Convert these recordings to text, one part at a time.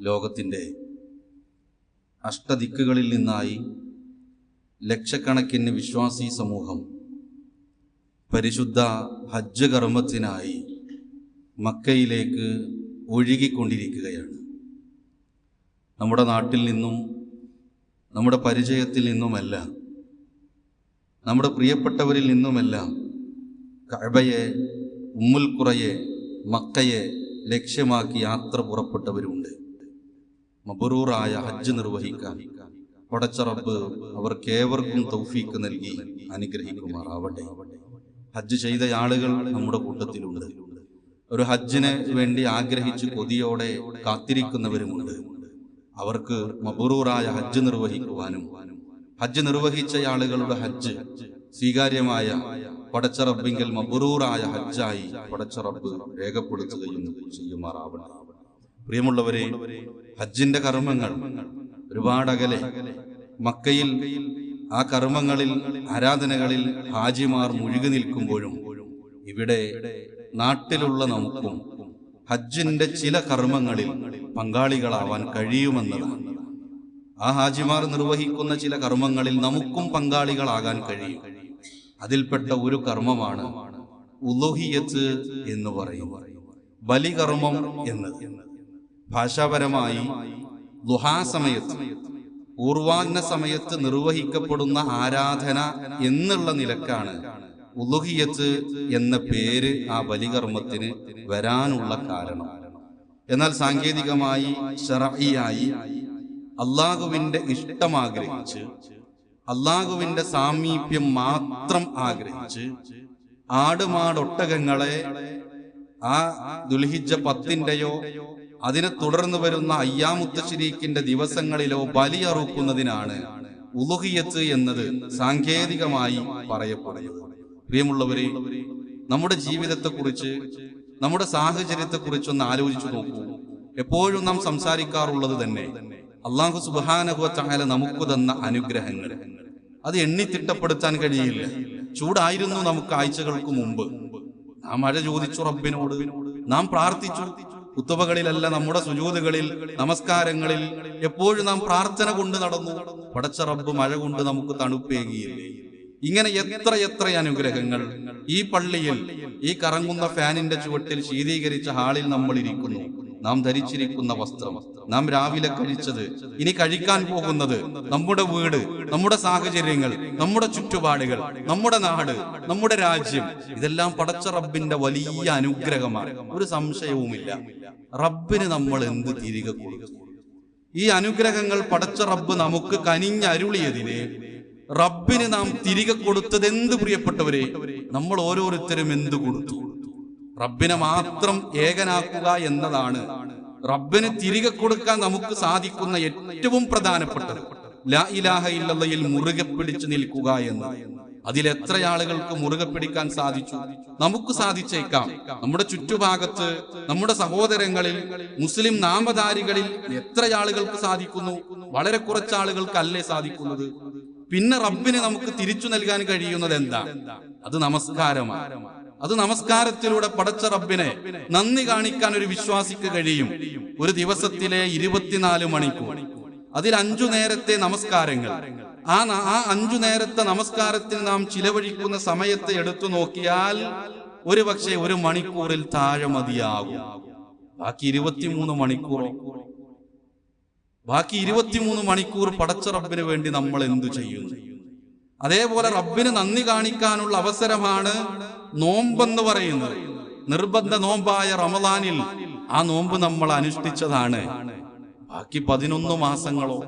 ലോകത്തിന്റെ അഷ്ടദിക്കുകളിൽ നിന്നായി ലക്ഷക്കണക്കിന് വിശ്വാസി സമൂഹം പരിശുദ്ധ ഹജ്ജ് കർമ്മത്തിനായി മക്കയിലേക്ക് ഒഴുകിക്കൊണ്ടിരിക്കുകയാണ്. നമ്മുടെ നാട്ടിൽ നിന്നും നമ്മുടെ പരിചയത്തിൽ നിന്നുമല്ല നമ്മുടെ പ്രിയപ്പെട്ടവരിൽ നിന്നുമെല്ലാം കഅബയെ ഉമ്മുൽ ഖുറയെ മക്കയെ ലക്ഷ്യമാക്കി യാത്ര പുറപ്പെട്ടവരുണ്ട് മബറൂറായ ഹജ്ജ് നിർവഹിക്കാൻ. പടച്ച റബ്ബ് അവർക്കേവർക്കും തൗഫീക്ക് നൽകി അനുഗ്രഹിക്കുമാറാവട്ടെ. ഹജ്ജ് ചെയ്ത ആളുകൾ നമ്മുടെ കൂട്ടത്തിലുണ്ട്. ഒരു ഹജ്ജിന് വേണ്ടി ആഗ്രഹിച്ച് കൊതിയോടെ കാത്തിരിക്കുന്നവരുമുണ്ട്. അവർക്ക് മബറൂറായ ഹജ്ജ് നിർവഹിക്കുവാനും ഹജ്ജ് നിർവഹിച്ച ആളുകളുടെ ഹജ്ജ് സ്വീകാര്യമായ പടച്ചറബിങ്കിൽ മബറൂറായ ഹജ്ജായി പടച്ചറബ് രേഖപ്പെടുത്തുകയും ചെയ്യുമാറാവട്ടെ. പ്രിയമുള്ളവരെ ഹജ്ജിന്റെ കർമ്മങ്ങൾ ഒരുപാട് അകലെ മക്കയിൽ ആ കർമ്മങ്ങളിൽ ആരാധനകളിൽ ഹാജിമാർ മുഴുകി നിൽക്കുമ്പോഴും ഇവിടെ നാട്ടിലുള്ള നമുക്കും ഹജ്ജിന്റെ ചില കർമ്മങ്ങളിൽ പങ്കാളികളാവാൻ കഴിയുമെന്നതാണ്. ആ ഹാജിമാർ നിർവഹിക്കുന്ന ചില കർമ്മങ്ങളിൽ നമുക്കും പങ്കാളികളാകാൻ കഴിയും. അതിൽപ്പെട്ട ഒരു കർമ്മമാണ് ഉലോഹിയത്ത് എന്ന് പറയും. ബലികർമ്മം എന്നത്. ഭാഷാപരമായി ദുഹാസമയത്ത് ഊർവാഗ്ന സമയത്ത് നിർവഹിക്കപ്പെടുന്ന ആരാധന എന്നുള്ള നിലക്കാണ് ഉലുഹിയത്ത് എന്ന പേര് ആ ബലികർമ്മത്തിന് വരാനുള്ള കാരണം. എന്നാൽ സാങ്കേതികമായി ഷറഹിയായി അള്ളാഹുവിന്റെ ഇഷ്ടം ആഗ്രഹിച്ച് അള്ളാഹുവിന്റെ സാമീപ്യം മാത്രം ആഗ്രഹിച്ച് ആടുമാടൊട്ടകങ്ങളെ ആ ദുൽഹിജ പത്തിന്റെയോ അതിനെ തുടർന്ന് വരുന്ന അയ്യാമുത്തശ്ശരീക്കിന്റെ ദിവസങ്ങളിലോ ബലി അറുക്കുന്നതിനാണ് ഉലുഹിയത്ത് എന്നത് സാങ്കേതികമായി പറയപ്പെടുന്നത്. പ്രിയമുള്ളവരെ നമ്മുടെ ജീവിതത്തെക്കുറിച്ച് നമ്മുടെ സാഹചര്യത്തെക്കുറിച്ചൊന്ന് ആലോചിച്ചു നോക്കൂ. എപ്പോഴും നാം സംസാരിക്കാറുള്ളത് തന്നെ അള്ളാഹു സുബാനഹുവ ചായാല നമുക്ക് തന്ന അനുഗ്രഹങ്ങൾ. അത് എണ്ണി തിട്ടപ്പെടുത്താൻ കഴിയില്ല. ചൂടായിരുന്നു നമുക്ക് ആഴ്ചകൾക്ക് മുമ്പ്. നാം മഴ ചോദിച്ചു റബ്ബിനോട്. നാം പ്രാർത്ഥിച്ചു. കുത്തുബകളിലല്ല നമ്മുടെ സുജൂതുകളിൽ നമസ്കാരങ്ങളിൽ എപ്പോഴും നാം പ്രാർത്ഥന കൊണ്ട് നടന്നു. പടച്ച റബ്ബ് മഴ കൊണ്ട് നമുക്ക് തണുപ്പേകിയില്ലേ? ഇങ്ങനെ എത്ര എത്ര അനുഗ്രഹങ്ങൾ. ഈ പള്ളിയിൽ ഈ കറങ്ങുന്ന ഫാനിന്റെ ചുവട്ടിൽ ശീതീകരിച്ച ഹാളിൽ നമ്മൾ ഇരിക്കുന്നു. നാം ധരിച്ചിരിക്കുന്ന വസ്ത്രം നാം രാവിലെ കഴിച്ചത് ഇനി കഴിക്കാൻ പോകുന്നത് നമ്മുടെ വീട് നമ്മുടെ സാഹചര്യങ്ങൾ നമ്മുടെ ചുറ്റുപാടുകൾ നമ്മുടെ നാട് നമ്മുടെ രാജ്യം. ഇതെല്ലാം പടച്ച റബ്ബിന്റെ വലിയ അനുഗ്രഹമാണ്. ഒരു സംശയവുമില്ല. റബ്ബിന് നമ്മൾ എന്ത് തിരികെ കൊടുക്കും ഈ അനുഗ്രഹങ്ങൾ പടച്ച റബ്ബ് നമുക്ക് കനിഞ്ഞരുളിയതിന് റബ്ബിന് നാം തിരികെ കൊടുത്തത് എന്ത് പ്രിയപ്പെട്ടവരെ? നമ്മൾ ഓരോരുത്തരും എന്ത് കൊടുത്തു? റബ്ബിനെ മാത്രം ഏകനാക്കുക എന്നതാണ്. റബ്ബിന് തിരികെ കൊടുക്കാൻ നമുക്ക് സാധിക്കുന്ന ഏറ്റവും പ്രധാനപ്പെട്ടത്. ലാ ഇലാഹ ഇല്ലല്ലയിൽ മുറുകെ പിടിച്ചു നിൽക്കുക എന്ന്. അതിൽ എത്ര ആളുകൾക്ക് മുറുകെ പിടിക്കാൻ സാധിച്ചു? നമുക്ക് സാധിച്ചേക്കാം. നമ്മുടെ ചുറ്റുഭാഗത്ത് നമ്മുടെ സഹോദരങ്ങളിൽ മുസ്ലിം നാമധാരികളിൽ എത്ര ആളുകൾക്ക് സാധിക്കുന്നു? വളരെ കുറച്ച് ആളുകൾക്ക് സാധിക്കുന്നത്? പിന്നെ റബ്ബിന് നമുക്ക് തിരിച്ചു നൽകാൻ കഴിയുന്നത് എന്താ? അത് നമസ്കാരമാണ്. അത് നമസ്കാരത്തിലൂടെ പടച്ച റബ്ബിനെ നന്ദി കാണിക്കാൻ ഒരു വിശ്വാസിക്ക് കഴിയും. ഒരു ദിവസത്തിലെ ഇരുപത്തിനാല് മണിക്കൂർ. അതിൽ അഞ്ചു നേരത്തെ നമസ്കാരങ്ങൾ. ആ ആ അഞ്ചു നേരത്തെ നമസ്കാരത്തിൽ നാം ചിലവഴിക്കുന്ന സമയത്തെ എടുത്തു നോക്കിയാൽ ഒരു ഒരു മണിക്കൂറിൽ താഴെ മതിയാകും. ബാക്കി ഇരുപത്തിമൂന്ന് മണിക്കൂർ. ബാക്കി ഇരുപത്തിമൂന്ന് മണിക്കൂർ പടച്ച റബ്ബിന് വേണ്ടി നമ്മൾ എന്തു ചെയ്യുന്നു? അതേപോലെ റബ്ബിന് നന്ദി കാണിക്കാനുള്ള അവസരമാണ് നോമ്പെന്ന് പറയുന്നത്. നിർബന്ധ നോമ്പായ റമദാനിൽ ആ നോമ്പ് നമ്മൾ അനുഷ്ഠിച്ചതാണ്. ബാക്കി പതിനൊന്ന് മാസങ്ങളോ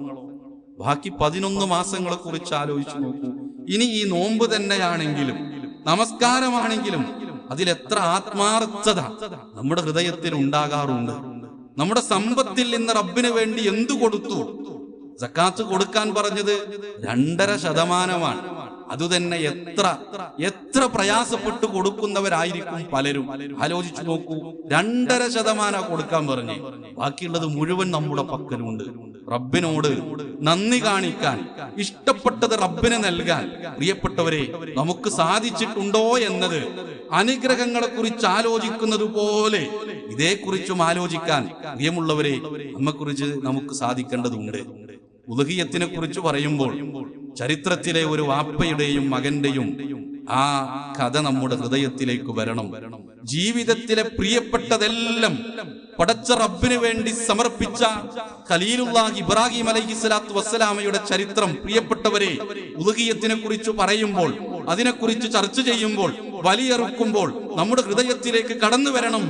ബാക്കി പതിനൊന്ന് മാസങ്ങളെ കുറിച്ച് ആലോചിച്ചു നോക്കൂ. ഇനി ഈ നോമ്പ് തന്നെയാണെങ്കിലും നമസ്കാരമാണെങ്കിലും അതിലെത്ര ആത്മാർത്ഥത നമ്മുടെ ഹൃദയത്തിൽ ഉണ്ടാകാറുണ്ട്. നമ്മുടെ സമ്പത്തിൽ നിന്ന് റബ്ബിന് വേണ്ടി എന്തു കൊടുത്തു? സക്കാത്ത് കൊടുക്കാൻ പറഞ്ഞത് രണ്ടര ശതമാനമാണ്. അതുതന്നെ എത്ര എത്ര പ്രയാസപ്പെട്ട് കൊടുക്കുന്നവരായിരിക്കും പലരും. ആലോചിച്ചു നോക്കൂ രണ്ടര ശതമാനം കൊടുക്കാൻ പറഞ്ഞു. ബാക്കിയുള്ളത് മുഴുവൻ നമ്മുടെ പക്കലുണ്ട്. റബ്ബിനോട് നന്ദി കാണിക്കാൻ ഇഷ്ടപ്പെട്ടത് റബ്ബിനെ നൽകാൻ. പ്രിയപ്പെട്ടവരെ നമുക്ക് സാധിച്ചിട്ടുണ്ടോ എന്നത് അനുഗ്രഹങ്ങളെ കുറിച്ച് ആലോചിക്കുന്നത് പോലെ ഇതേക്കുറിച്ചും ആലോചിക്കാൻ പ്രിയമുള്ളവരെ നമ്മെക്കുറിച്ച് നമുക്ക് സാധിക്കേണ്ടതുണ്ട്. ഉലഹിയത്തിനെ കുറിച്ച് പറയുമ്പോൾ ചരിത്രത്തിലെ ഒരു വാപ്പയുടെയും മകന്റെയും ആ കഥ നമ്മുടെ ഹൃദയത്തിലേക്ക് വരണം. ജീവിതത്തിലെ പ്രിയപ്പെട്ടതെല്ലാം പടച്ച റബ്ബിന് വേണ്ടി സമർപ്പിച്ച ഖലീലുള്ള ഇബ്രാഹിം അലൈഹി സ്വലാത്തു വസ്സലാമയുടെ ചരിത്രം പ്രിയപ്പെട്ടവരെ ഉലഹിയത്തിനെ കുറിച്ച് പറയുമ്പോൾ അതിനെക്കുറിച്ച് ചർച്ച ചെയ്യുമ്പോൾ വലിയറുക്കുമ്പോൾ നമ്മുടെ ഹൃദയത്തിലേക്ക് കടന്നു വരണം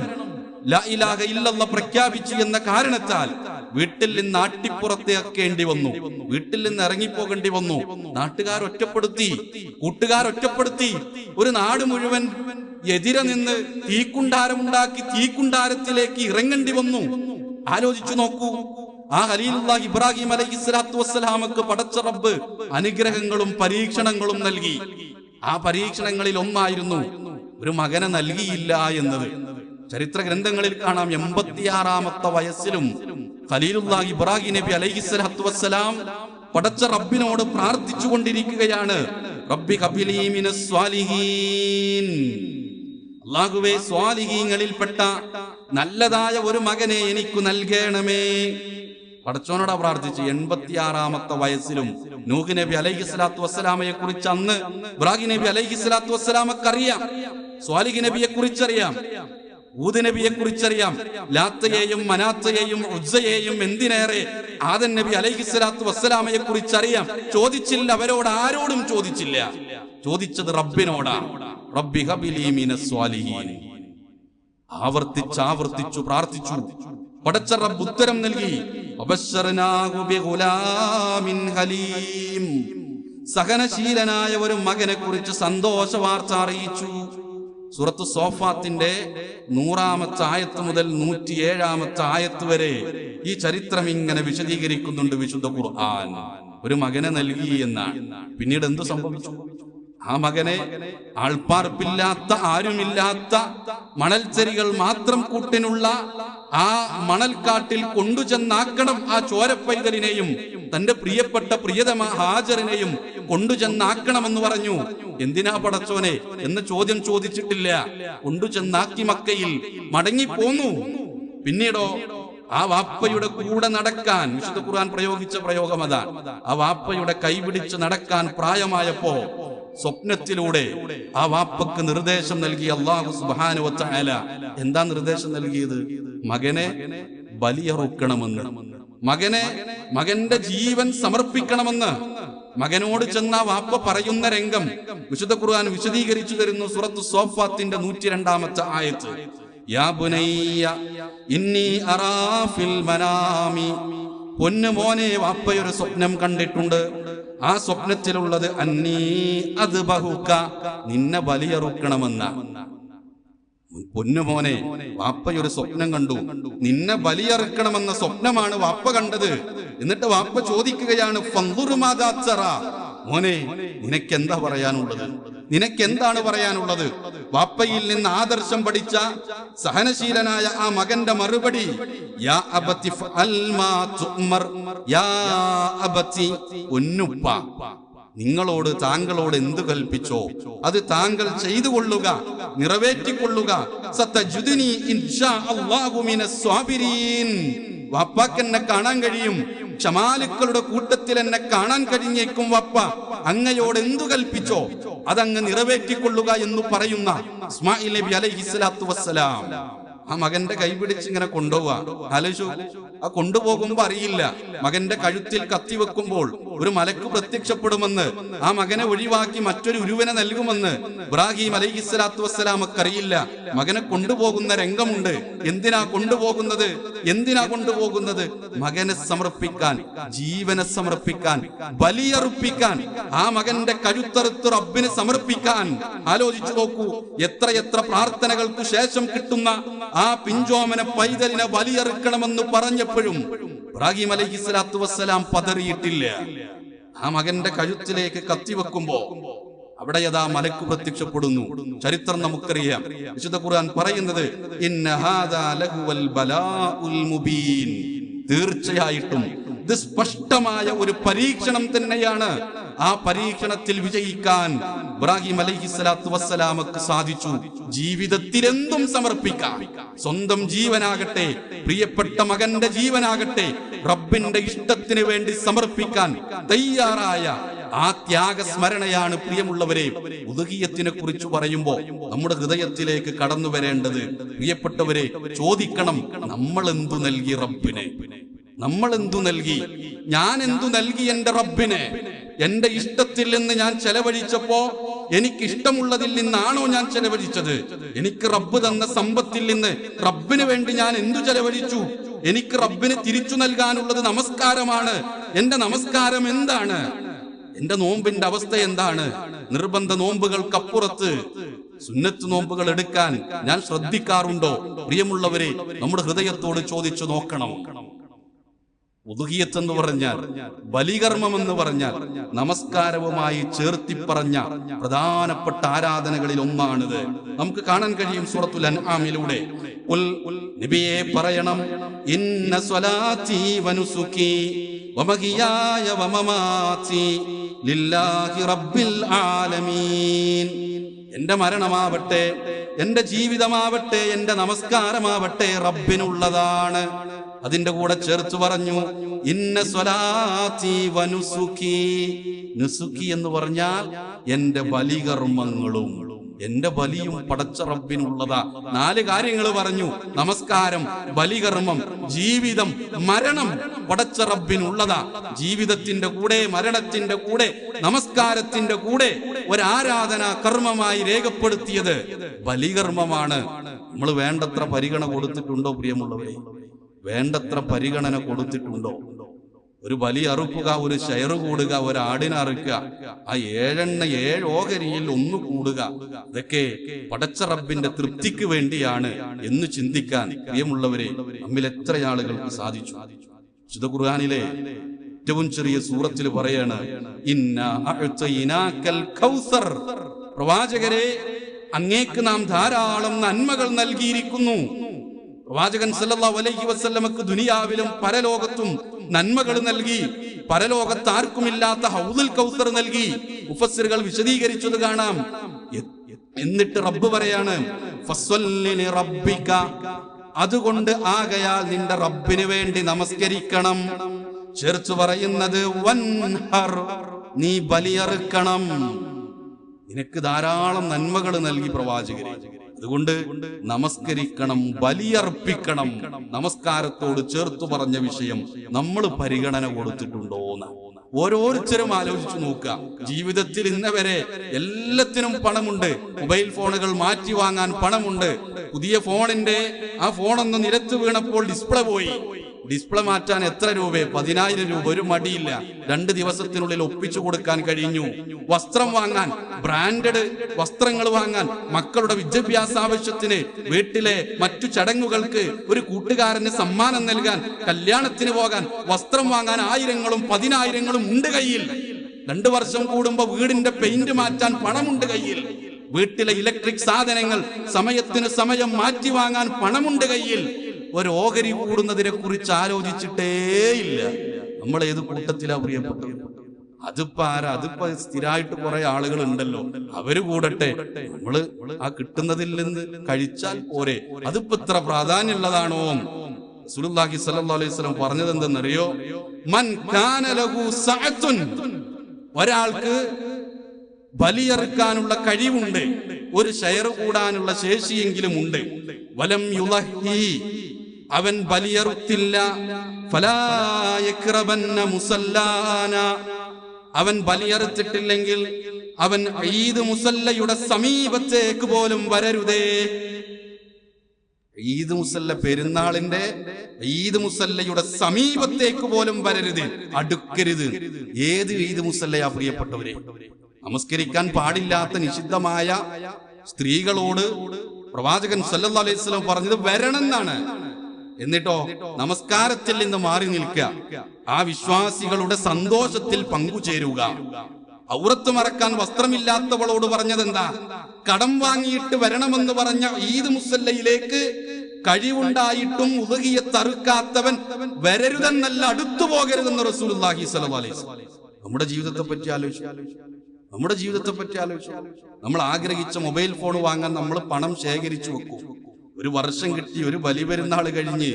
ലാ ഇലാഹ പ്രഖ്യാപിച്ചു എന്ന കാരണത്താൽ വീട്ടിൽ നിന്ന് നാട്ടിപ്പുറത്തേക്കേണ്ടി വന്നു. വീട്ടിൽ നിന്ന് ഇറങ്ങിപ്പോകേണ്ടി വന്നു. നാട്ടുകാർ ഒറ്റപ്പെടുത്തി. കൂട്ടുകാർ ഒറ്റപ്പെടുത്തി. ഒരു നാട് മുഴുവൻ എതിരെ നിന്ന് തീക്കുണ്ടാരമുണ്ടാക്കി തീക്കുണ്ടാരത്തിലേക്ക് ഇറങ്ങേണ്ടി വന്നു. ആലോചിച്ചു നോക്കൂ. ആ ഹലീലുള്ള ഇബ്രാഹിം അലൈഹി സ്വലാത്തു വസ്സലാമക്ക് പടച്ച റബ്ബ് അനുഗ്രഹങ്ങളും പരീക്ഷണങ്ങളും നൽകി. ആ പരീക്ഷണങ്ങളിൽ ഒന്നായിരുന്നു ഒരു മകനെ നൽകിയില്ല എന്നത്. ചരിത്ര ഗ്രന്ഥങ്ങളിൽ കാണാം എൺപത്തിയാറാമത്തെ വയസ്സിലും ഖലീലുല്ലാഹ് ഇബ്രാഹിം നബി അലൈഹി സ്വലാത്തു വസ്സലാം പടച്ച റബ്ബിനോട് പ്രാർത്ഥിച്ചു കൊണ്ടിരിക്കുകയാണ് റബ്ബി ഖബിലീ മിനസ് സ്വാലിഹീൻ. അള്ളാഹുവേ സ്വാലിഹീങ്ങളിൽപ്പെട്ട നല്ലതായ ഒരു മകനെ എനിക്ക് നൽകണമേ. പടച്ചോനോടാ പ്രാർത്ഥിച്ച് എൺപത്തിയാറാമത്തെ വയസ്സിലും നൂഹ് നബി അലൈഹി സ്വലാത്തു വസ്സലാമയെ കുറിച്ച് അന്ന് ഇബ്രാഹിം നബി അലൈഹി സ്വലാത്തു വസ്സലാമക്കറിയാം. സ്വാലിഹ് നബിയെ കുറിച്ചറിയാം ഊദ് നബിയെ കുറിച്ചറിയാം ലാത്തയെയും മനാത്തയെയും ഉജ്ജയെയും എന്തിനേറെ ആദൻ നബി അലൈഹി സ്വലാത്തു വസ്സലാമയെ കുറിച്ചറിയാം ചോദിച്ചില്ല അവരോട് ആരോടും ചോദിച്ചില്ല. ചോദിച്ചത് റബ്ബിനോടാണ് റബ്ബി ഹബിലി ആവർത്തിച്ച് ആവർത്തിച്ചാവർത്തിച്ചു പ്രാർത്ഥിച്ചു. പടച്ച റബ്ബ് ഉത്തരം നൽകി. സഹനശീലനായ ഒരു മകനെ കുറിച്ച് സന്തോഷ വാർത്ത അറിയിച്ചു. സൂറത്ത് സോഫാത്തിന്റെ നൂറാമത്തെ ആയത്ത് മുതൽ നൂറ്റിയേഴാമത്തെ ആയത്ത് വരെ ഈ ചരിത്രം ഇങ്ങനെ വിശദീകരിക്കുന്നുണ്ട് വിശുദ്ധ ഖുർആൻ. ഒരു മകനെ നൽകി എന്നാണ് പിന്നീട് എന്ത് സംഭവിച്ചു? ആ മകനെ ആൾപ്പാർപ്പില്ലാത്ത ആരുമില്ലാത്ത മണൽച്ചെരികൾ മാത്രം കൂട്ടിനുള്ള ആ മണൽക്കാട്ടിൽ കൊണ്ടുചെന്നാക്കണം ആ ചോരപ്പൈതലിനെയും തന്റെ പ്രിയപ്പെട്ട പ്രിയതമ ഹാജറിനെയും കൊണ്ടുചെന്നാക്കണമെന്ന് പറഞ്ഞു. എന്തിനാ പടച്ചോനെ എന്ന് ചോദ്യം ചോദിച്ചിട്ടില്ല. കൊണ്ടുചെന്നാക്കി മക്കയിൽ മടങ്ങി പോന്നു പിന്നീടോ ആ വാപ്പയുടെ കൂടെ നടക്കാൻ വിശുദ്ധ ഖുർആൻ പ്രയോഗിച്ച പ്രയോഗം അതാണ് ആ വാപ്പയുടെ കൈപിടിച്ച് നടക്കാൻ പ്രായമായപ്പോ സ്വപ്നത്തിലൂടെ ആ വാപ്പക്ക് നിർദ്ദേശം നൽകി അള്ളാഹു സുബാന എന്താ നിർദ്ദേശം നൽകിയത്? മകനെ ബലിയറുക്കണമെന്ന്. മകനെ മകന്റെ ജീവൻ സമർപ്പിക്കണമെന്ന്. മകനോട് ചെന്ന വാപ്പ പറയുന്ന രംഗം വിശുദ്ധ ഖുർആൻ വിശദീകരിച്ചു തരുന്നു. സുറത്ത് സോഫാത്തിന്റെ നൂറ്റി രണ്ടാമത്തെ ആയത്ത് പൊന്നു മോനെ വാപ്പയൊരു സ്വപ്നം കണ്ടിട്ടുണ്ട്. ആ സ്വപ്നത്തിലുള്ളത് അന്നീ അത് ബഹുക്ക നിന്നെ ബലിയറുക്കണമെന്ന. പൊന്നുമോനെ വാപ്പയൊരു സ്വപ്നം കണ്ടു. നിന്നെ ബലിയറുക്കണമെന്ന സ്വപ്നമാണ് വാപ്പ കണ്ടത്. എന്നിട്ട് വാപ്പ ചോദിക്കുകയാണ്. മോനെ നിനക്കെന്താ പറയാനുള്ളത്? നിനക്കെന്താണ് പറയാനുള്ളത്? വാപ്പയിൽ നിന്ന് ആദർശം പഠിച്ച സഹനശീലനായ ആ മകന്റെ മറുപടി യാ. യാ നിങ്ങളോട് താങ്കളോട് എന്തു കൽപ്പിച്ചോ അത് താങ്കൾ ചെയ്തു കൊള്ളുക നിറവേറ്റിക്കൊള്ളുക. സത്തജുദിനി ഇൻഷാ അല്ലാഹു മിനസ് സ്വാബിരീൻ. വാപ്പാക്ക് കാണാൻ കഴിയും. ക്ഷമാലുക്കളുടെ കൂട്ടത്തിൽ എന്നെ കാണാൻ കഴിഞ്ഞേക്കും വപ്പ. അങ്ങയോട് എന്തു കൽപ്പിച്ചോ? അതങ്ങ് നിറവേറ്റിക്കൊള്ളുക എന്ന് പറയുന്ന ഇസ്മായിൽ നബി അലൈഹി സ്വലാത്തു വസ്സലാം. ആ മകന്റെ കൈ പിടിച്ച് ഇങ്ങനെ കൊണ്ടുപോവാ. ആലോചിച്ചു. ആ കൊണ്ടുപോകുമ്പോ അറിയില്ല. മകന്റെ കഴുത്തിൽ കത്തി വെക്കുമ്പോൾ ഒരു മലക്ക് പ്രത്യക്ഷപ്പെടുമെന്ന് ആ മകനെ ഒഴിവാക്കി മറ്റൊരു ഉരുവനെ നൽകുമെന്ന് ഇബ്രാഹിം അലൈഹി സ്വലാത്തു വസ്സലാമക്ക് അറിയില്ല. മകനെ കൊണ്ടുപോകുന്ന രംഗമുണ്ട്. എന്തിനാ കൊണ്ടുപോകുന്നത്? എന്തിനാ കൊണ്ടുപോകുന്നത്? മകനെ സമർപ്പിക്കാൻ ജീവനെ സമർപ്പിക്കാൻ ബലിയറുപ്പിക്കാൻ ആ മകന്റെ കഴുത്തറുത്ത് റബ്ബിന് സമർപ്പിക്കാൻ. ആലോചിച്ചു നോക്കൂ. എത്ര പ്രാർത്ഥനകൾക്ക് ശേഷം കിട്ടുന്ന ആ പിഞ്ചോമന പൈതലിനെ വലിയെറുക്കണമെന്ന് പറഞ്ഞപ്പോഴും ഇബ്രാഹിം അലൈഹി സ്വലാത്തു വസ്സലാം പതറിയിട്ടില്ല. ആ മകന്റെ കഴുത്തിലേക്ക് കത്തിവെക്കുമ്പോ അവിടെ യഥാ മലക്ക് പ്രത്യക്ഷപ്പെടുന്നു. ചരിത്രം നമുക്കറിയാം. വിശുദ്ധ ഖുർആൻ പറയുന്നത് തീർച്ചയായിട്ടും ഇത് സ്പഷ്ടമായ ഒരു പരീക്ഷണം തന്നെയാണ്. ആ പരീക്ഷണത്തിൽ വിജയിക്കാൻ ഇബ്രാഹിം അലൈഹി സ്വലാത്തു വസ്സലാമക്ക് സാധിച്ചു. ജീവിതത്തിൽ എന്തും സമർപ്പിക്കാം. സ്വന്തം ജീവനാകട്ടെ പ്രിയപ്പെട്ട മകന്റെ ജീവനാകട്ടെ റബ്ബിന്റെ ഇഷ്ടത്തിന് വേണ്ടി സമർപ്പിക്കാൻ തയ്യാറായ ആ ത്യാഗ സ്മരണയാണ് പ്രിയമുള്ളവരെ ഉദകീയത്തിനെ കുറിച്ച് പറയുമ്പോൾ നമ്മുടെ ഹൃദയത്തിലേക്ക് കടന്നു വരേണ്ടത് പ്രിയപ്പെട്ടവരെ ചോദിക്കണം നമ്മൾ എന്തു നൽകി റബ്ബിനെ? നമ്മൾ എന്തു നൽകി? ഞാൻ എന്തു നൽകി എന്റെ റബ്ബിനെ? എന്റെ ഇഷ്ടത്തിൽ നിന്ന് ഞാൻ ചെലവഴിച്ചപ്പോ എനിക്ക് ഇഷ്ടമുള്ളതിൽ നിന്നാണോ ഞാൻ ചെലവഴിച്ചത്? എനിക്ക് റബ്ബ് തന്ന സമ്പത്തിൽ നിന്ന് റബ്ബിന് വേണ്ടി ഞാൻ എന്തു ചെലവഴിച്ചു? എനിക്ക് റബ്ബിന് തിരിച്ചു നൽകാനുള്ളത് നമസ്കാരമാണ്. എന്റെ നമസ്കാരം എന്താണ്? എന്റെ നോമ്പിന്റെ അവസ്ഥ എന്താണ്? നിർബന്ധ നോമ്പുകൾക്കപ്പുറത്ത് സുന്നത്ത് നോമ്പുകൾ എടുക്കാൻ ഞാൻ ശ്രദ്ധിക്കാറുണ്ടോ? പ്രിയമുള്ളവരെ നമ്മുടെ ഹൃദയത്തോട് ചോദിച്ചു നോക്കണം. ഉദുഹിയത്ത് എന്ന് പറഞ്ഞാൽ ബലികർമ്മം എന്ന് പറഞ്ഞാൽ നമസ്കാരവുമായി ചേർത്തി പറഞ്ഞ പ്രധാനപ്പെട്ട ആരാധനകളിൽ ഒന്നാണിത്. നമുക്ക് കാണാൻ കഴിയും സൂറത്തുൽ അൻആമിലൂടെ. നബിയെ പറയണം ഇന്ന സ്വലാത്തി വനുസുക്കി വമഹിയായ വമമാത്തി ലില്ലാഹി റബ്ബിൽ ആലമീൻ. എന്റെ മരണമാവട്ടെ എന്റെ ജീവിതമാവട്ടെ എന്റെ നമസ്കാരമാവട്ടെ റബ്ബിനുള്ളതാണ്. അതിന്റെ കൂടെ ചേർത്ത് പറഞ്ഞു ഇന്ന സ്വലാത്തി നുസുഖി എന്ന് പറഞ്ഞാൽ എന്റെ ബലികർമ്മങ്ങളും എന്റെ ബലിയും പടച്ച റബ്ബിനുള്ളതാ നാല് കാര്യങ്ങൾ പറഞ്ഞു. നമസ്കാരം ബലികർമ്മം ജീവിതം മരണം പടച്ച റബ്ബിനുള്ളതാ ജീവിതത്തിന്റെ കൂടെ മരണത്തിന്റെ കൂടെ നമസ്കാരത്തിന്റെ കൂടെ ഒരു ആരാധന കർമ്മമായി രേഖപ്പെടുത്തിയത് ബലികർമ്മമാണ്. നമ്മൾ വേണ്ടത്ര പരിഗണ കൊടുത്തിട്ടുണ്ടോ പ്രിയമുള്ളവരെ? വേണ്ടത്ര പരിഗണന കൊടുത്തിട്ടുണ്ടോ? ഒരു ബലി അറുക്കുക ഒരു ഷെയർ കൂടുക ഒരു ആടിനെ അറുക്കുക ആ ഏഴെണ്ണ ഏഴ് ഓഹരിയിൽ ഒന്ന് കൂടുക ഇതൊക്കെ പടച്ച റബ്ബിന്റെ തൃപ്തിക്ക് വേണ്ടിയാണ് എന്ന് ചിന്തിക്കാൻ പ്രിയമുള്ളവരെ നമ്മിൽ എത്ര ആളുകൾക്ക് സാധിച്ചു. വിശുദ്ധ ഖുർആനിലെ ഏറ്റവും ചെറിയ സൂറത്തിൽ പറയാണ് പ്രവാചകരെ അങ്ങേക്ക് നാം ധാരാളം നന്മകൾ നൽകിയിരിക്കുന്നു. പ്രവാചകൻ സല്ലല്ലാഹു അലൈഹി വസല്ലമക്ക് ദുനിയാവിലും പരലോകത്തും നന്മകൾ നൽകി. പരലോകത്ത് ആർക്കുമില്ലാത്ത ഹൗദുൽ കൗസർ നൽകി. മുഫസ്സിറുകൾ വിശദീകരിച്ചത് കാണാം. എന്നിട്ട് റബ്ബ് പറയാണ് ലിറബ്ബിക. അതുകൊണ്ട് ആകയാൽ നിന്റെ റബ്ബിന് വേണ്ടി നമസ്കരിക്കണം. ചേർച്ചു പറയുന്നത് വൻഹർ നീ ബലിയറുക്കണം. നിനക്ക് ധാരാളം നന്മകൾ നൽകി പ്രവാചകരെ. അതുകൊണ്ട് നമസ്കരിക്കണം ബലിയർപ്പിക്കണം നമസ്കാരത്തോട് ചേർത്തു പറഞ്ഞ വിഷയം നമ്മൾ പരിഗണന കൊടുത്തിട്ടുണ്ടോ എന്ന് ഓരോരുത്തരും ആലോചിച്ചു നോക്കുക. ജീവിതത്തിൽ ഇന്നവരെ എല്ലാത്തിനും പണമുണ്ട്. മൊബൈൽ ഫോണുകൾ മാറ്റി വാങ്ങാൻ പണമുണ്ട്. പുതിയ ഫോണിന്റെ ആ ഫോണൊന്ന് നിരത്ത് വീണപ്പോൾ ഡിസ്പ്ലേ പോയി. ഡിസ്പ്ലേ മാറ്റാൻ എത്ര രൂപ? പതിനായിരം രൂപ. ഒരു മടിയില്ല. രണ്ട് ദിവസത്തിനുള്ളിൽ ഒപ്പിച്ചു കൊടുക്കാൻ കഴിഞ്ഞു. വസ്ത്രം വാങ്ങാൻ ബ്രാൻഡഡ് വസ്ത്രങ്ങൾ വാങ്ങാൻ മക്കളുടെ വിദ്യാഭ്യാസ ആവശ്യത്തിന് വീട്ടിലെ മറ്റു ചടങ്ങുകൾക്ക് ഒരു കൂട്ടുകാരന് സമ്മാനം നൽകാൻ കല്യാണത്തിന് പോകാൻ വസ്ത്രം വാങ്ങാൻ ആയിരങ്ങളും പതിനായിരങ്ങളും ഉണ്ട് കയ്യിൽ. രണ്ടു വർഷം കൂടുമ്പോ വീടിന്റെ പെയിന്റ് മാറ്റാൻ പണമുണ്ട് കയ്യിൽ. വീട്ടിലെ ഇലക്ട്രിക് സാധനങ്ങൾ സമയത്തിന് സമയം മാറ്റി വാങ്ങാൻ പണമുണ്ട് കയ്യിൽ. ഒരു ഓഹരി കൂടുന്നതിനെ കുറിച്ച് ആലോചിച്ചിട്ടേയില്ല നമ്മൾ ഏത് കൂട്ടത്തിലാ പ്രിയപ്പെട്ടത് അതിപ്പോ ആരാ? അതിപ്പോ സ്ഥിരമായിട്ട് കുറെ ആളുകൾ ഉണ്ടല്ലോ അവർ കൂടട്ടെ. നമ്മൾ ആ കിട്ടുന്നതിൽ നിന്ന് കഴിച്ചാൽ പോരെ. അതിപ്പോ ഇത്ര പ്രാധാന്യമുള്ളതാണോ? സുലുല്ലാഹി സല്ലല്ലാഹു അലൈഹി വസല്ലം പറഞ്ഞത് എന്തെന്നറിയോ മൻ ഒരാൾക്ക് ബലിയെറുക്കാനുള്ള കഴിവുണ്ട്. ഒരു ഷെയർ കൂടാനുള്ള ശേഷിയെങ്കിലും ഉണ്ട്. വലം യുലഹി അവൻ ബലിയറുത്തില്ല. അവൻ ബലിയറുത്തിട്ടില്ലെങ്കിൽ അവൻ ഈദ് മുസല്ലയുടെ സമീപത്തേക്ക് പോലും വരരുതേ. ഈദ് മുസല്ല പെരുന്നാളിന്റെ ഈദ് മുസല്ലയുടെ സമീപത്തേക്ക് പോലും വരരുത്. അടുക്കരുത്. ഏത് ഈദ് മുസല്ലയാ പ്രിയപ്പെട്ടവരെ? നമസ്കരിക്കാൻ പാടില്ലാത്ത നിഷിദ്ധമായ സ്ത്രീകളോട് പ്രവാചകൻ സല്ലല്ലാഹു അലൈഹി വസല്ലം പറഞ്ഞത് വരണം എന്നാണ് എന്നിട്ടോ നമസ്കാരത്തിൽ നിന്ന് മാറി നിൽക്കുക. ആ വിശ്വാസികളുടെ സന്തോഷത്തിൽ പങ്കുചേരുക. ഔറത്ത് മറക്കാൻ വസ്ത്രമില്ലാത്തവളോട് പറഞ്ഞതെന്താ? കടം വാങ്ങിയിട്ട് വരണമെന്ന് പറഞ്ഞ ഈദ് മുസല്ലയിലേക്ക് കഴിവുണ്ടായിട്ടും ഉതകിയെ തറുക്കാത്തവൻ വരരുതെന്നല്ല അടുത്തു പോകരുതെന്ന് വസല്ലം നമ്മുടെ ജീവിതത്തെ പറ്റി ആലോചിച്ചു. നമ്മുടെ ജീവിതത്തെ പറ്റി ആലോചിച്ചു. നമ്മൾ ആഗ്രഹിച്ച മൊബൈൽ ഫോൺ വാങ്ങാൻ നമ്മൾ പണം ശേഖരിച്ചു വെക്കും. ഒരു വർഷം കിട്ടി ഒരു ബലി പെരുന്നാൾ കഴിഞ്ഞ്.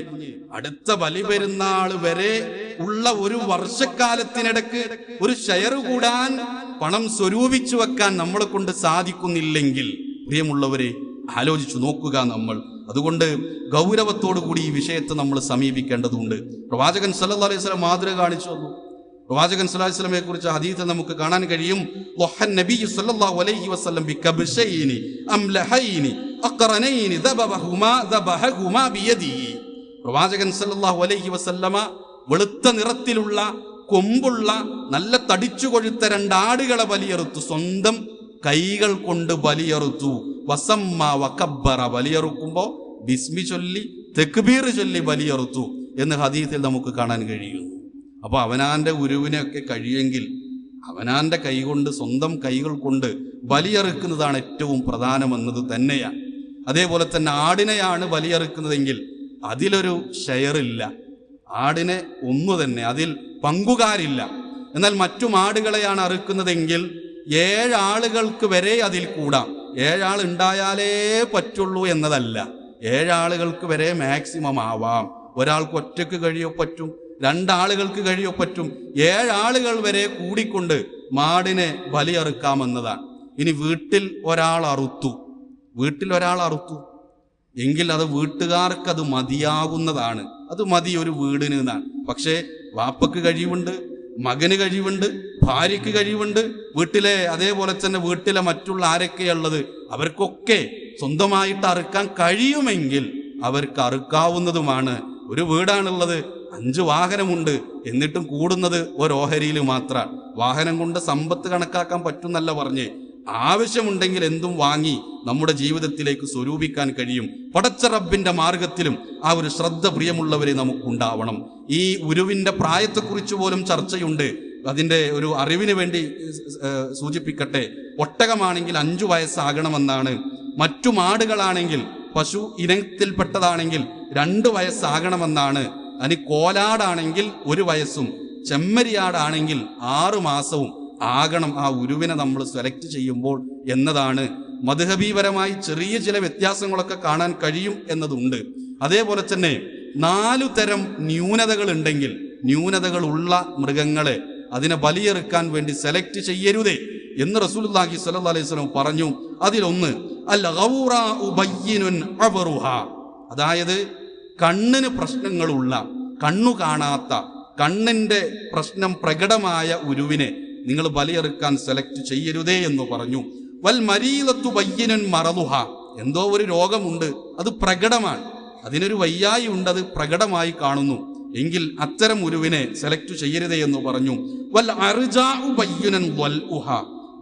അടുത്ത ബലി പെരുന്നാൾ വരെ ഉള്ള ഒരു വർഷക്കാലത്തിനിടക്ക് ഒരു ഷെയർ കൂടാൻ പണം സ്വരൂപിച്ചു വെക്കാൻ നമ്മളെ കൊണ്ട് സാധിക്കുന്നില്ലെങ്കിൽ പ്രിയമുള്ളവരെ ആലോചിച്ചു നോക്കുക നമ്മൾ. അതുകൊണ്ട് ഗൗരവത്തോടു കൂടി ഈ വിഷയത്തെ നമ്മൾ സമീപിക്കേണ്ടതുണ്ട്. പ്രവാചകൻ സല്ലു അലൈഹി സ്വലം മാതൃക കാണിച്ചു തന്നു. പ്രവാചകൻ അലൈഹി വസല്ലമയെ കുറിച്ച് ഹദീസ് നമുക്ക് കാണാൻ കഴിയും. പ്രവാചകൻ സല്ലല്ലാഹു അലൈഹി വസല്ലമ വെളുത്ത നിറത്തിലുള്ള കൊമ്പുള്ള നല്ല തടിച്ചു കൊഴുത്ത രണ്ടാടുകളെ ബലിയെറുത്തു സ്വന്തം കൈകൾ കൊണ്ട് ബലിയെറുത്തു വസമ്മ വക്കബ്ബറ ബലിയെറുക്കുമ്പോ ബിസ്മി ചൊല്ലി തെക്ബീർ ചൊല്ലി ബലിയെറുത്തു എന്ന് ഹദീസിൽ നമുക്ക് കാണാൻ കഴിയുന്നു. അപ്പോൾ അവനാന്റെ ഉരുവിനെയൊക്കെ കഴിയെങ്കിൽ അവനാന്റെ കൈകൊണ്ട് സ്വന്തം കൈകൾ കൊണ്ട് ബലിയെറുക്കുന്നതാണ് ഏറ്റവും പ്രധാനമെന്നത് തന്നെയാണ് അതേപോലെ തന്നെ ആടിനെയാണ് ബലിയറുക്കുന്നതെങ്കിൽ അതിലൊരു ഷെയർ ഇല്ല ആടിനെ ഒന്നു തന്നെ അതിൽ പങ്കുകാരില്ല. എന്നാൽ മറ്റു മാടുകളെയാണ് അറുക്കുന്നതെങ്കിൽ ഏഴാളുകൾക്ക് വരെ അതിൽ കൂടാം. ഏഴാൾ ഉണ്ടായാലേ പറ്റുള്ളൂ എന്നതല്ല. ഏഴാളുകൾക്ക് വരെ മാക്സിമം ആവാം. ഒരാൾക്ക് ഒറ്റയ്ക്ക് കഴിയോ പറ്റും രണ്ടാളുകൾക്ക് കഴിയോ പറ്റും. ഏഴാളുകൾ വരെ കൂടിക്കൊണ്ട് മാടിനെ ബലിയറുക്കാമെന്നതാണ്. ഇനി വീട്ടിൽ ഒരാൾ അറുത്തു. വീട്ടിൽ ഒരാൾ അറുത്തു എങ്കിൽ അത് വീട്ടുകാർക്ക് അത് മതിയാകുന്നതാണ്. അത് മതി ഒരു വീടിന് എന്നാണ്. പക്ഷേ വാപ്പക്ക് കഴിവുണ്ട് മകന് കഴിവുണ്ട് ഭാര്യയ്ക്ക് കഴിവുണ്ട്. വീട്ടിലെ അതേപോലെ തന്നെ വീട്ടിലെ മറ്റുള്ള ആരൊക്കെയുള്ളത് അവർക്കൊക്കെ സ്വന്തമായിട്ട് അറുക്കാൻ കഴിയുമെങ്കിൽ അവർക്ക് അറുക്കാവുന്നതുമാണ്. ഒരു വീടാണുള്ളത് അഞ്ച് വാഹനമുണ്ട് എന്നിട്ടും കൂടുന്നത് ഒരോഹരിയിൽ മാത്രമാണ്. വാഹനം കൊണ്ട് സമ്പത്ത് കണക്കാക്കാൻ പറ്റുന്നല്ല പറഞ്ഞ്. ആവശ്യമുണ്ടെങ്കിൽ എന്തും വാങ്ങി നമ്മുടെ ജീവിതത്തിലേക്ക് സ്വരൂപിക്കാൻ കഴിയും. പടച്ച റബ്ബിന്റെ മാർഗത്തിലും ആ ഒരു ശ്രദ്ധ പ്രിയമുള്ളവരെ നമുക്കുണ്ടാവണം. ഈ ഉരുവിന്റെ പ്രായത്തെക്കുറിച്ച് പോലും ചർച്ചയുണ്ട്. അതിന്റെ ഒരു അറിവിന് വേണ്ടി സൂചിപ്പിക്കട്ടെ. ഒട്ടകമാണെങ്കിൽ അഞ്ചു വയസ്സാകണമെന്നാണ്. മറ്റു മാടുകളാണെങ്കിൽ പശു ഇനത്തിൽപ്പെട്ടതാണെങ്കിൽ രണ്ട് വയസ്സാകണമെന്നാണ്. അതിന് കോലാടാണെങ്കിൽ ഒരു വയസ്സും ചെമ്മരിയാടാണെങ്കിൽ ആറു മാസവും ആകണം ആ ഉരുവിനെ നമ്മൾ സെലക്ട് ചെയ്യുമ്പോൾ എന്നതാണ് മധുഹബീപരമായി ചെറിയ ചില വ്യത്യാസങ്ങളൊക്കെ കാണാൻ കഴിയും എന്നതുണ്ട്. അതേപോലെ തന്നെ നാലു തരം ന്യൂനതകൾ ഉണ്ടെങ്കിൽ ന്യൂനതകൾ ഉള്ള മൃഗങ്ങളെ അതിനെ ബലിയെറുക്കാൻ വേണ്ടി സെലക്ട് ചെയ്യരുതേ എന്ന് റസൂലുള്ളാഹി സ്വല്ലല്ലാഹു അലൈഹി വസല്ലം പറഞ്ഞു. അതിലൊന്ന് അതായത് കണ്ണിന് പ്രശ്നങ്ങളുള്ള കണ്ണു കാണാത്ത കണ്ണിന്റെ പ്രശ്നം പ്രകടമായ ഉരുവിനെ നിങ്ങൾ ബലിയെറുക്കാൻ സെലക്ട് ചെയ്യരുതേ എന്ന് പറഞ്ഞു. വൽ മരീലത്തു വയ്യനൻ മറലുഹ എന്തോ ഒരു രോഗമുണ്ട്. അത് പ്രകടമാണ്. അതിനൊരു വയ്യായി ഉണ്ട് അത് പ്രകടമായി കാണുന്നു. എങ്കിൽ അത്തരം ഉരുവിനെ സെലക്ട് ചെയ്യരുതേ എന്ന് പറഞ്ഞു. വൽ അർജാഉ വൽ ഉഹ.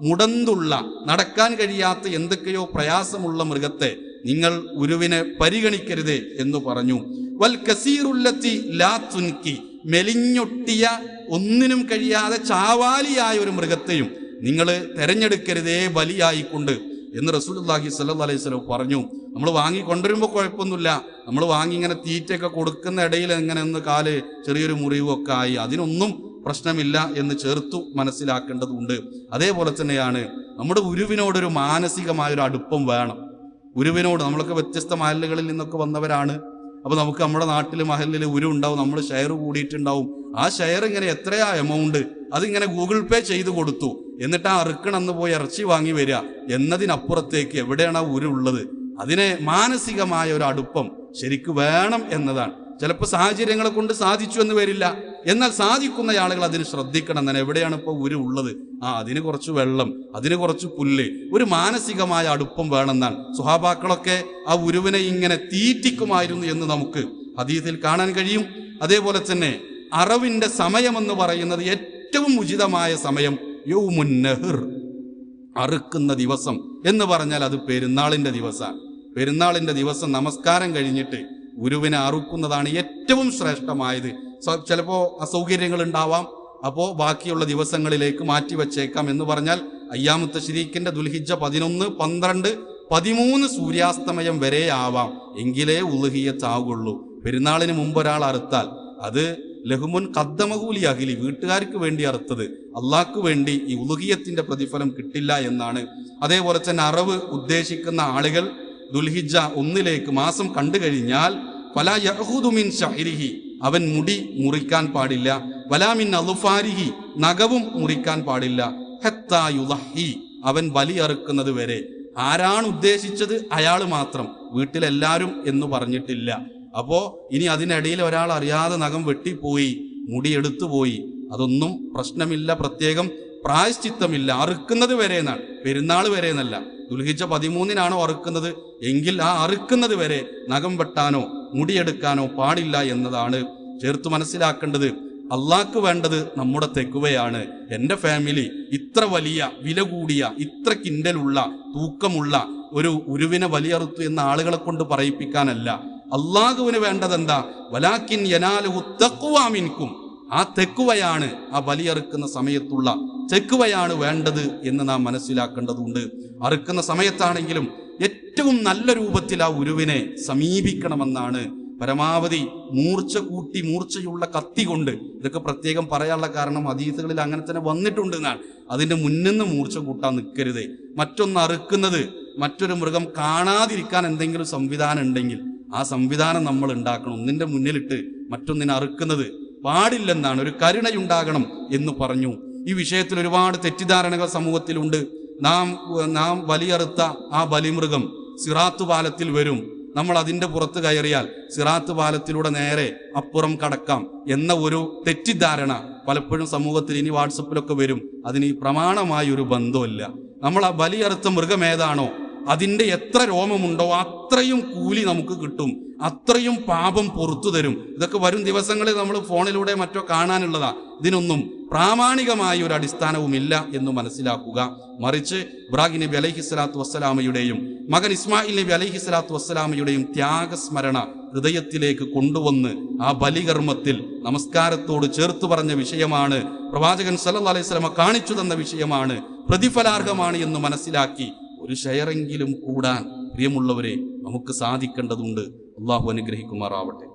മുടന്തുള്ള നടക്കാൻ കഴിയാത്ത എന്തൊക്കെയോ പ്രയാസമുള്ള മൃഗത്തെ നിങ്ങൾ ഉരുവിനെ പരിഗണിക്കരുതേ എന്ന് പറഞ്ഞു. വൽ കസീറുല്ലത്തി ലാ തുൻകി. മെലിഞ്ഞൊട്ടിയ ഒന്നിനും കഴിയാതെ ചാവാലിയായ ഒരു മൃഗത്തെയും നിങ്ങൾ തെരഞ്ഞെടുക്കരുതേ ബലിയായിക്കൊണ്ട് എന്ന് റസൂലുള്ളാഹി സല്ലാ അലൈഹി വസല്ലം പറഞ്ഞു. നമ്മൾ വാങ്ങി കൊണ്ടുവരുമ്പോൾ കുഴപ്പമൊന്നുമില്ല. നമ്മൾ വാങ്ങി ഇങ്ങനെ തീറ്റയൊക്കെ കൊടുക്കുന്ന ഇടയിൽ ഇങ്ങനെ ഒന്ന് കാൽ ചെറിയൊരു മുറിവൊക്കെ ആയി അതിനൊന്നും പ്രശ്നമില്ല എന്ന് ചേർത്തു മനസ്സിലാക്കേണ്ടതുണ്ട്. അതേപോലെ തന്നെയാണ് നമ്മുടെ ഉരുവിനോടൊരു മാനസികമായൊരു അടുപ്പം വേണം. ഉരുവിനോട് നമ്മളൊക്കെ വ്യത്യസ്ത മഹലുകളിൽ നിന്നൊക്കെ വന്നവരാണ്. അപ്പോൾ നമുക്ക് നമ്മുടെ നാട്ടിൽ മഹലിൽ ഉരു ഉണ്ടാവും നമ്മൾ ഷെയർ കൂടിയിട്ടുണ്ടാവും. ആ ഷെയർ ഇങ്ങനെ എത്രയാ എമൗണ്ട് അതിങ്ങനെ ഗൂഗിൾ പേ ചെയ്ത് കൊടുത്തു. എന്നിട്ട് ആ അറുക്കണമെന്ന് പോയി ഇറച്ചി വാങ്ങി വരിക. എന്നതിനപ്പുറത്തേക്ക് എവിടെയാണ് ആ ഉരു ഉള്ളത്? അതിനെ മാനസികമായ ഒരു അടുപ്പം ശരിക്കു വേണം എന്നതാണ്. ചിലപ്പോൾ സാഹചര്യങ്ങളെ കൊണ്ട് സാധിച്ചു എന്ന് വരില്ല. എന്നാൽ സാധിക്കുന്ന ആളുകൾ അതിന് ശ്രദ്ധിക്കണം തന്നെ എവിടെയാണ് ഇപ്പോൾ ഉരു ഉള്ളത്? ആ അതിന് കുറച്ച് വെള്ളം അതിന് കുറച്ച് പുല്ല് ഒരു മാനസികമായ അടുപ്പം വേണമെന്നാണ്. സുഹാബാക്കളൊക്കെ ആ ഉരുവിനെ ഇങ്ങനെ തീറ്റിക്കുമായിരുന്നു എന്ന് നമുക്ക് അതീതിൽ കാണാൻ കഴിയും. അതേപോലെ തന്നെ അറവിന്റെ സമയമെന്ന് പറയുന്നത് ഏറ്റവും ഉചിതമായ സമയം യൗമുൻ നെഹ്ർ അറുക്കുന്ന ദിവസം എന്ന് പറഞ്ഞാൽ അത് പെരുന്നാളിന്റെ ദിവസമാണ്. പെരുന്നാളിന്റെ ദിവസം നമസ്കാരം കഴിഞ്ഞിട്ട് ഗുരുവിനെ അറുക്കുന്നതാണ് ഏറ്റവും ശ്രേഷ്ഠമായത്. ചിലപ്പോൾ ചിലപ്പോ അസൗകര്യങ്ങൾ ഉണ്ടാവാം. അപ്പോൾ ബാക്കിയുള്ള ദിവസങ്ങളിലേക്ക് മാറ്റി വച്ചേക്കാം എന്ന് പറഞ്ഞാൽ അയ്യാമുത്ത ശരീക്കിന്റെ ദുൽഹിജ പതിനൊന്ന് പന്ത്രണ്ട് പതിമൂന്ന് സൂര്യാസ്തമയം വരെ ആവാം. എങ്കിലേ ഉലുഹിയത്താവുള്ളൂ. പെരുന്നാളിന് മുമ്പ് ഒരാൾ അറുത്താൽ അത് ലഹുമുൻ കദ്ദമകൂലി അഖിലി വീട്ടുകാർക്ക് വേണ്ടി അറുത്തത്. അള്ളാഹ്ക്ക് വേണ്ടി ഈ ഉലുഹിയത്തിന്റെ പ്രതിഫലം കിട്ടില്ല എന്നാണ്. അതേപോലെ തന്നെ അറവ് ഉദ്ദേശിക്കുന്ന ആളുകൾ ദുൽഹിജ ഒന്നിലേക്ക് മാസം കണ്ടു കഴിഞ്ഞാൽ പല യഹൂദുമിൻ ഷഹരിഹി അവൻ മുടി മുറിക്കാൻ പാടില്ല. വലാമിൻ അലുഫാരിഹി നഖവും മുറിക്കാൻ പാടില്ല. ഹത്താ യുളഹി അവൻ ബലിയറുക്കുന്നത് വരെ. ആരാണ് ഉദ്ദേശിച്ചത്? അയാൾ മാത്രം. വീട്ടിലെല്ലാവരും എന്ന് പറഞ്ഞിട്ടില്ല. അപ്പോ ഇനി അതിനിടയിൽ ഒരാൾ അറിയാതെ നഖം വെട്ടിപ്പോയി മുടി എടുത്തുപോയി അതൊന്നും പ്രശ്നമില്ല പ്രത്യേകം പ്രായശ്ചിത്തമില്ല. അറുക്കുന്നത് വരെ എന്നാണ്. പെരുന്നാൾ വരെ എന്നല്ല. ദുൽഹിജ പതിമൂന്നിനാണോ അറുക്കുന്നത്? എങ്കിൽ ആ അറുക്കുന്നത് വരെ നഖം വെട്ടാനോ മുടിയെടുക്കാനോ പാടില്ല എന്നതാണ് ചേർത്ത് മനസ്സിലാക്കേണ്ടത്. അള്ളാക്ക് വേണ്ടത് നമ്മുടെ തെക്കുവയാണ്. എന്റെ ഫാമിലി ഇത്ര വലിയ വില കൂടിയ ഇത്ര കിൻഡലുള്ള തൂക്കമുള്ള ഒരു ഉരുവിനെ വലിയറുത്തു എന്ന ആളുകളെ കൊണ്ട് പറയിപ്പിക്കാനല്ല. അള്ളാഹുവിന് വേണ്ടതെന്താ? വലാക്കിൻ യനാലുഹു തക്കുവാമിൻകും ആ തെക്കുവയാണ് ആ ബലിയറുക്കുന്ന സമയത്തുള്ള തെക്കുവയാണ് വേണ്ടത് എന്ന് നാം മനസ്സിലാക്കേണ്ടതുണ്ട്. അറുക്കുന്ന സമയത്താണെങ്കിലും ഏറ്റവും നല്ല രൂപത്തിൽ ആ ഉരുവിനെ സമീപിക്കണമെന്നാണ് പരമാവധി മൂർച്ച കൂട്ടി മൂർച്ചയുള്ള കത്തി കൊണ്ട് ഇതൊക്കെ പ്രത്യേകം പറയാനുള്ള കാരണം അതീതകളിൽ അങ്ങനെ തന്നെ വന്നിട്ടുണ്ട് അതിന്റെ മുന്നിന്ന് മൂർച്ച കൂട്ടാൻ നിൽക്കരുത്. മറ്റൊന്ന് അറുക്കുന്നത് മറ്റൊരു മൃഗം കാണാതിരിക്കാൻ എന്തെങ്കിലും സംവിധാനം ഉണ്ടെങ്കിൽ ആ സംവിധാനം നമ്മൾ ഉണ്ടാക്കണം. ഒന്നിന്റെ മുന്നിലിട്ട് മറ്റൊന്നിനെ അറുക്കുന്നത് പാടില്ലെന്നാണ് ഒരു കരുണയുണ്ടാകണം എന്ന് പറഞ്ഞു. ഈ വിഷയത്തിൽ ഒരുപാട് തെറ്റിദ്ധാരണകൾ സമൂഹത്തിലുണ്ട്. നാം നാം വലിയറുത്ത ആ ബലിമൃഗം സിറാത്ത് പാലത്തിൽ വരും. നമ്മൾ അതിന്റെ പുറത്ത് കയറിയാൽ സിറാത്ത് പാലത്തിലൂടെ നേരെ അപ്പുറം കടക്കാം എന്ന ഒരു തെറ്റിദ്ധാരണ പലപ്പോഴും സമൂഹത്തിൽ ഇനി വാട്സപ്പിലൊക്കെ വരും. അതിന് ഈ പ്രമാണമായ ഒരു ബന്ധമില്ല നമ്മൾ ആ ബലിയറുത്ത മൃഗം ഏതാണോ അതിന്റെ എത്ര രോമമുണ്ടോ അത്രയും കൂലി നമുക്ക് കിട്ടും. അത്രയും പാപം പുറത്തു തരും. ഇതൊക്കെ വരും ദിവസങ്ങളിൽ നമ്മൾ ഫോണിലൂടെ മറ്റോ കാണാനുള്ളതാ. ഇതിനൊന്നും പ്രാമാണികമായ ഒരു അടിസ്ഥാനവുമില്ല എന്ന് മനസ്സിലാക്കുക. മറിച്ച് ഇബ്രാഹിം നബി അലൈഹി സ്വലാത്തു വസ്സലാമയുടെയും മകൻ ഇസ്മായിൽ നബി അലൈഹി സ്വലാത്തു വസ്സലാമയുടെയും ത്യാഗസ്മരണ ഹൃദയത്തിലേക്ക് കൊണ്ടുവന്ന് ആ ബലികർമ്മത്തിൽ നമസ്കാരത്തോട് ചേർത്ത് പറഞ്ഞ വിഷയമാണ്. പ്രവാചകൻ സല്ല അലൈഹി സ്വലമ കാണിച്ചു തന്ന വിഷയമാണ്. പ്രതിഫലാർഹമാണ് എന്ന് മനസ്സിലാക്കി ഒരു ഷെയറെങ്കിലും കൂടാൻ. പ്രിയമുള്ളവരെ നമുക്ക് സാധിക്കേണ്ടതുണ്ട്. അള്ളാഹു അനുഗ്രഹിക്കുമാറാവട്ടെ.